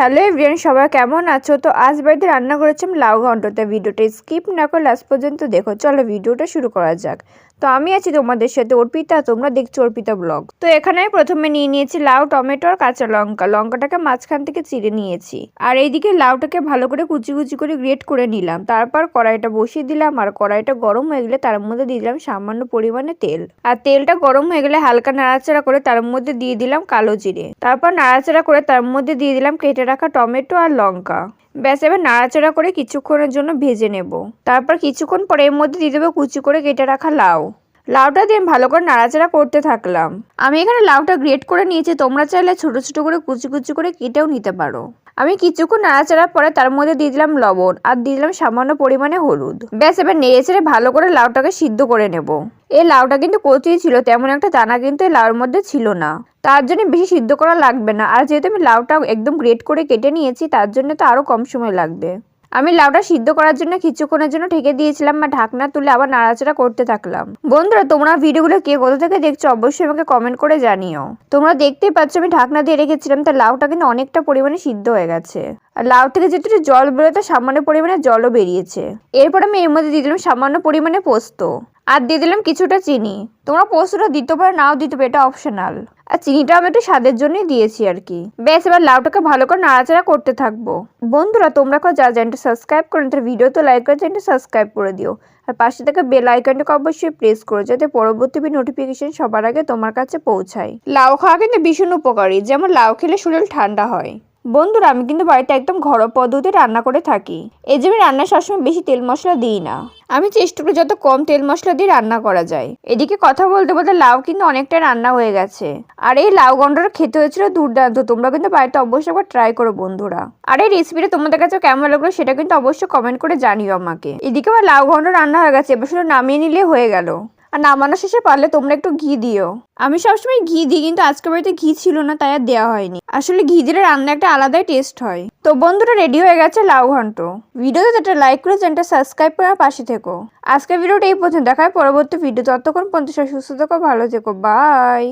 Hello everyone সবাই কেমন আছো? তো আজ বাড়িতে রান্না করেছিলাম লাউ ঘণ্টতে ভিডিওটা স্কিপ না করে লাস্ট পর্যন্ত দেখো। চলো ভিডিওটা শুরু করা যাক। তো আমি আছি তোমাদের সাথে অর্পিতা, তোমরা দেখছ অর্পিতা ব্লগ। তো এখানে আমি প্রথমে নিয়ে নিয়েছি লাউ, টমেটো আর কাঁচা লঙ্কা। লঙ্কাটাকে মাঝখান থেকে চিড়ে নিয়েছি। আর এইদিকে লাউটাকে ভালো করে কুচি কুচি করে গ্রেট করে নিলাম। তারপর কড়াইটা বসিয়ে দিলাম আর কড়াইটা গরম হয়ে গেলে তার মধ্যে দিয়ে দিলাম সামান্য পরিমাণে তেল। আর তেলটা গরম হয়ে গেলে হালকা নাড়াচাড়া করে তার মধ্যে দিয়ে দিলাম কালো জিরে। তারপর নাড়াচাড়া করে তার মধ্যে দিয়ে দিলাম কেটে রাখা টমেটো আর লঙ্কা। ব্যাস, এবার নাড়াচাড়া করে কিছুক্ষণের জন্য ভেজে নেব। তারপর কিছুক্ষণ পরে এর মধ্যে দিয়ে দেবো কুচি করে কেটে রাখা লাউ। লাউটা দিয়ে ভালো করে নাড়াচাড়া করতে থাকলাম। আমি এখানে লাউটা গ্রেট করে নিয়েছি, তোমরা চাইলে ছোট ছোট করে কুচি কুচি করে কেটেও নিতে পারো। আমি কিছুক্ষণ নাড়াচাড়া পরে তার মধ্যে দিয়ে দিলাম লবণ আর দিয়ে দিলাম সামান্য পরিমাণে হলুদ। ব্যাস, এবার নেড়ে চেড়ে ভালো করে লাউটাকে সিদ্ধ করে নেব। এই লাউটা কিন্তু কচি ছিল, তেমন একটা দানা কিন্তু এই লাউর মধ্যে ছিল না। তার জন্য বেশি সিদ্ধ করা লাগবে না। আর যেহেতু আমি লাউটা একদম গ্রেট করে কেটে নিয়েছি, তার জন্য তো আরও কম সময় লাগবে। আমি লাউটা সিদ্ধ করার জন্য কিছুক্ষণের জন্য ঠেকে দিয়েছিলাম বা ঢাকনা তুলে আবার নাড়াচাড়া করতে থাকলাম। বন্ধুরা, তোমরা ভিডিওগুলো কে কোথা থেকে দেখছ অবশ্যই আমাকে কমেন্ট করে জানিও। তোমরা দেখতেই পাচ্ছ আমি ঢাকনা দিয়ে রেখেছিলাম, তা লাউটা কিন্তু অনেকটা পরিমাণে সিদ্ধ হয়ে গেছে। আর লাউ থেকে যেটুকু জল বেরোয়, তা সামান্য পরিমাণে জলও বেরিয়েছে। এরপর আমি এর মধ্যে দিয়ে দিলাম সামান্য পরিমাণে পোস্ত। আর দিয়ে দিলাম কিছুটা চিনি। তোমরা পোস্তটা দিতে পারো, নাও দিতে পারো, এটা অপশনাল আর চিনিটা আমি একটু স্বাদের জন্যই দিয়েছি আর কি। বেশ এবার লাউটাকে ভালো করে নাড়াচাড়া করতে থাকব। বন্ধুরা, তোমরা কেউ যা চ্যানেলটা সাবস্ক্রাইব করে তার ভিডিও তো লাইক করে চ্যানেলটা সাবস্ক্রাইব করে দিও। আর পাশে থেকে বেল আইকনটাকে অবশ্যই প্রেস করো, যাতে পরবর্তী নোটিফিকেশন সবার আগে তোমার কাছে পৌঁছায়। লাউ খাওয়া কিন্তু ভীষণ উপকারী, যেমন লাউ খেলে শরীর ঠান্ডা হয়। বন্ধুরা, আমি কিন্তু বাড়িতে একদম ঘরোয়া পদ্ধতি রান্না করে থাকি। এই যে আমি রান্না সবসময় বেশি তেল মশলা দিই না। আমি চেষ্টা করি যত কম তেল মশলা দিয়ে রান্না করা যায়। এদিকে কথা বলতে বলতে লাউ কিন্তু অনেকটা রান্না হয়ে গেছে। আর এই লাউ গন্ডটা খেতে হয়েছিল দুর্দান্ত। তোমরা কিন্তু বাড়িতে অবশ্যই একবার ট্রাই করো বন্ধুরা। আর এই রেসিপিটা তোমাদের কাছে কেমন লাগল সেটা কিন্তু অবশ্যই কমেন্ট করে জানিও আমাকে। এদিকে আমার লাউ ঘন্ট রান্না হয়ে গেছে, এবার শুধু নামিয়ে নিলে হয়ে গেল। আর নামানো শেষে পারলে তোমরা একটু ঘি দিও। আমি সবসময় ঘি দিই, কিন্তু আজকে বাড়িতে ঘি ছিল না, তাই আর দেওয়া হয়নি। আসলে ঘি দিলে রান্না একটা আলাদাই টেস্ট হয়। তো বন্ধুরা রেডি হয়ে গেছে লাউ ঘন্ট। ভিডিওতে একটা লাইক করে চ্যানেলটা সাবস্ক্রাইব করে পাশে থেকো। আজকের ভিডিওটা এই পর্যন্ত। দেখায় পরবর্তী ভিডিও ততক্ষণ পর্যন্ত সুস্থ থেকো, ভালো থেকো। বাই